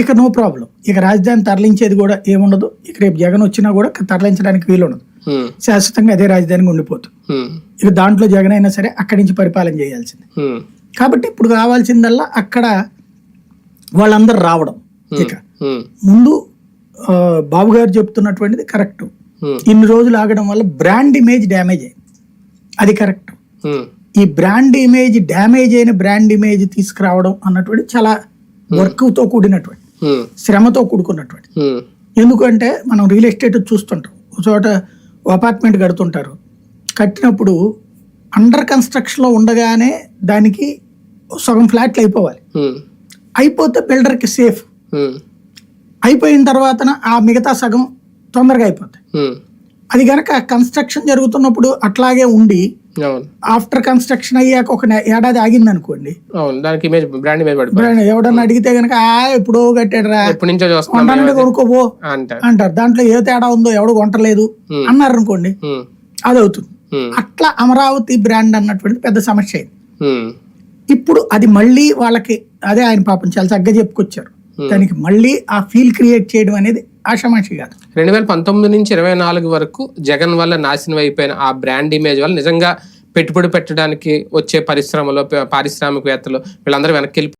ఇక no problem. ఇక రాజధాని తరలించేది కూడా ఏముండదు. ఇక రేపు జగన్ వచ్చినా కూడా తరలించడానికి వీలు ఉండదు శాశ్వతంగా అదే రాజధానికి ఉండిపోతుంది. ఇక దాంట్లో జగన్ అయినా సరే అక్కడి నుంచి పరిపాలన చేయాల్సింది. కాబట్టి ఇప్పుడు కావాల్సిందల్లా అక్కడ వాళ్ళందరూ రావడం. ఇక ముందు బాబు గారు చెప్తున్నటువంటిది కరెక్ట్. ఇన్ని రోజులు ఆగడం వల్ల బ్రాండ్ ఇమేజ్ డ్యామేజ్ అయింది. అది కరెక్ట్. ఈ బ్రాండ్ ఇమేజ్ డ్యామేజ్ అయిన బ్రాండ్ ఇమేజ్ తీసుకురావడం అన్నటువంటి చాలా వర్క్తో కూడినటువంటి శ్రమతో కూడుకున్నటువంటి. ఉమ్, ఎందుకంటే మనం రియల్ ఎస్టేట్ చూస్తుంటాం. ఒక చోట అపార్ట్మెంట్ కడుతుంటారు. కట్టినప్పుడు అండర్ కన్స్ట్రక్షన్లో ఉండగానే దానికి సగం ఫ్లాట్లు అయిపోవాలి. ఉమ్, అయిపోతే బిల్డర్కి సేఫ్. అయిపోయిన తర్వాత ఆ మిగతా సగం తొందరగా అయిపోతాయి. అది గనక కన్స్ట్రక్షన్ జరుగుతున్నప్పుడు అట్లాగే ఉండి ఆఫ్టర్ కన్స్ట్రక్షన్ అయ్యాక ఒక ఏడాది ఆగింది అనుకోండి దానికి ఇమేజ్ బ్రాండ్ ఇమేజ్ ఇప్పుడు ఎవడన్నా అడిగితే గనక ఆ ఎప్పుడో చూస్తున్నాం కొంటానంటే కొనుక్కోబో అంటారు. దాంట్లో ఏ తేడా ఉందో ఎవడు కొంటలేదు. అన్నారు అనుకోండి ఉమ్, అది అవుతుంది ఉమ్, అట్లా అమరావతి బ్రాండ్ అన్నటువంటి పెద్ద సమస్య అయింది ఇప్పుడు అది మళ్ళీ వాళ్ళకి అదే ఆయన పాపం చాలా చక్కగా చెప్పుకొచ్చారు. దానికి మళ్ళీ ఆ ఫీల్ క్రియేట్ చేయడం అనేది ఆషామాషి కాదు. రెండు వేల పంతొమ్మిది నుంచి ఇరవై నాలుగు వరకు జగన్ వల్ల నాశనం అయిపోయిన ఆ బ్రాండ్ ఇమేజ్ వల్ల నిజంగా పెట్టుబడి పెట్టడానికి వచ్చే పరిశ్రమలో పారిశ్రామికవేత్తలు వీళ్ళందరూ వెనక్కి వెళ్ళి